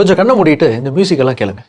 கொஞ்சம் கண்ணை மூடிட்டு இந்த மியூசிக் எல்லாம் கேளுங்க.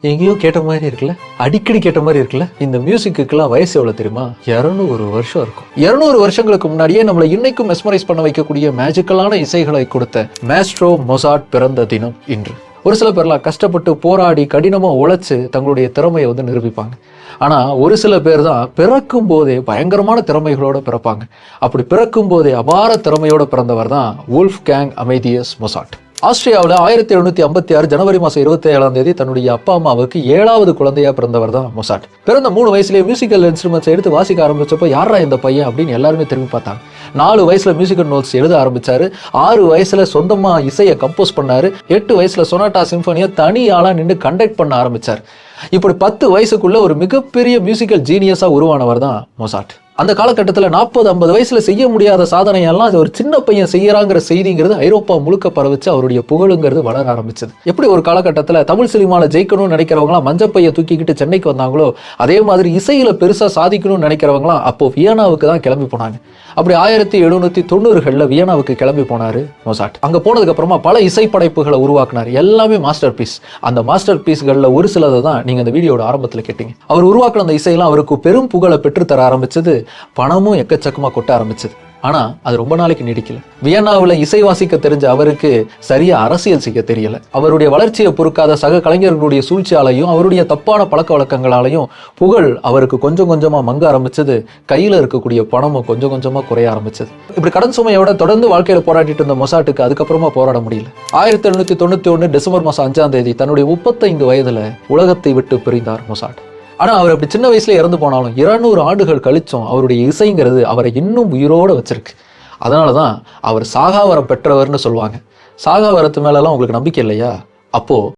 எங்கேயோ கேட்ட மாதிரி இருக்குல்ல? அடிக்கடி கேட்ட மாதிரி இருக்குல்ல? இந்த மியூசிக்குக்கெல்லாம் வயசு எவ்வளோ தெரியுமா? இரநூறு வருஷம் இருக்கும். இரநூறு வருஷங்களுக்கு முன்னாடியே நம்மளை இன்னைக்கும் மெஸ்மரைஸ் பண்ண வைக்கக்கூடிய மேஜிக்கலான இசைகளை கொடுத்த மேஸ்ட்ரோ மொசாட் பிறந்த தினம் இன்று. ஒரு சில பேர்லாம் கஷ்டப்பட்டு போராடி கடினமாக உழைச்சு தங்களுடைய திறமையை வந்து நிரூபிப்பாங்க. ஆனால் ஒரு சில பேர் தான் பிறக்கும் போதே பயங்கரமான திறமைகளோட பிறப்பாங்க. அப்படி பிறக்கும் போதே அபார திறமையோடு பிறந்தவர் தான் வுல்ஃப் கேங் அமைதியஸ் மொசாட் ஆஸ்திரியாவில் ஆயிரத்தி எழுநூத்தி ஐம்பத்தி ஆறு ஜனவரி மாதம் இருபத்தி ஏழாம் தேதி தன்னுடைய அப்பா அம்மாவுக்கு ஏழாவது குழந்தையா பிறந்தவர் தான் மொசாட். பிறந்த மூணு வயசுலேயே மியூசிக்கல் இன்ஸ்ட்ருமெண்ட்ஸ் எடுத்து வாசிக்க ஆரம்பிச்சப்போ யாரா இந்த பையன் அப்படின்னு எல்லாருமே திரும்பி பார்த்தாங்க. நாலு வயசுல மியூசிக்கல் நோட்ஸ் எழுத ஆரம்பிச்சாரு. ஆறு வயசுல சொந்தமா இசையை கம்போஸ் பண்ணாரு. எட்டு வயசுல சொனாட்டா சிம்பனியை தனி ஆளா நின்று கண்டக்ட் பண்ண ஆரம்பிச்சார். இப்படி பத்து வயசுக்குள்ள ஒரு மிகப்பெரிய மியூசிக்கல் ஜீனியஸா உருவானவர் தான் மொசாட். அந்த காலகட்டத்தில் நாற்பது ஐம்பது வயசில் செய்ய முடியாத சாதனையெல்லாம் அது ஒரு சின்ன பையன் செய்யறாங்கிற செய்திங்கிறது ஐரோப்பா முழுக்க பரவிச்சு அவருடைய புகழுங்கிறது வளர ஆரம்பிச்சது. எப்படி ஒரு காலகட்டத்தில் தமிழ் சினிமாவில் ஜெயிக்கணும்னு நினைக்கிறவங்களாம் மஞ்சப்பையை தூக்கிக்கிட்டு சென்னைக்கு வந்தாங்களோ அதே மாதிரி இசையில் பெருசாக சாதிக்கணும்னு நினைக்கிறவங்களாம் அப்போ வியனாவுக்கு தான் கிளம்பி போனாங்க. அப்படி ஆயிரத்தி எழுநூற்றி தொண்ணூறுகளில் வியனாவுக்கு கிளம்பி போனாரு மொசாட். அங்கே போனதுக்கப்புறமா பல இசை படைப்புகளை உருவாக்குனார். எல்லாமே மாஸ்டர் பீஸ் அந்த மாஸ்டர் பீஸ்களில் ஒரு சிலதை தான் நீங்கள் அந்த வீடியோட ஆரம்பத்தில் கேட்டீங்க. அவர் உருவாக்குன அந்த இசையெல்லாம் அவருக்கு பெரும் புகழை பெற்றுத்தர ஆரம்பிச்சது பணமும் எக்கச்சக்கமா கொட்ட ஆரம்பிச்சது. ஆனா அது ரொம்ப நாளைக்கு நீடிக்கல. வியன்னாவில் இசை வாசிக்க தெரிஞ்ச அவருக்கு சரியா அரசியல் செய்ய தெரியல. அவருடைய வளர்ச்சியை பொறுக்காத சக கலைஞர்களுடைய சூழ்ச்சியாலையும் அவருடைய தப்பான பழக்க வழக்கங்களாலையும் புகழ் அவருக்கு கொஞ்சம் கொஞ்சமாக மங்க ஆரம்பிச்சது. கையில் இருக்கக்கூடிய பணமும் கொஞ்சம் கொஞ்சமாக குறைய ஆரம்பிச்சது. இப்படி கடன் சுமையோட தொடர்ந்து வாழ்க்கையில் போராடிட்டு இருந்த மொசாட்டுக்கு அதுக்கப்புறமா போராட முடியல. ஆயிரத்தி எழுநூத்தி தொண்ணூத்தி ஒன்று டிசம்பர் மாதம் அஞ்சாம் தேதி தன்னுடைய முப்பத்தைந்து வயதுல உலகத்தை விட்டு பிரிந்தார் மொசாட். ஆனால் அவர் அப்படி சின்ன வயசுல இறந்து போனாலும் இருநூறு ஆண்டுகள் கழிச்சோம் அவருடைய இசைங்கிறது அவரை இன்னும் உயிரோடு வச்சிருக்கு. அதனால தான் அவர் சாகாவரம் பெற்றவர்னு சொல்லுவாங்க. சாகாவரத்து மேலெல்லாம் உங்களுக்கு நம்பிக்கை இல்லையா? அப்போது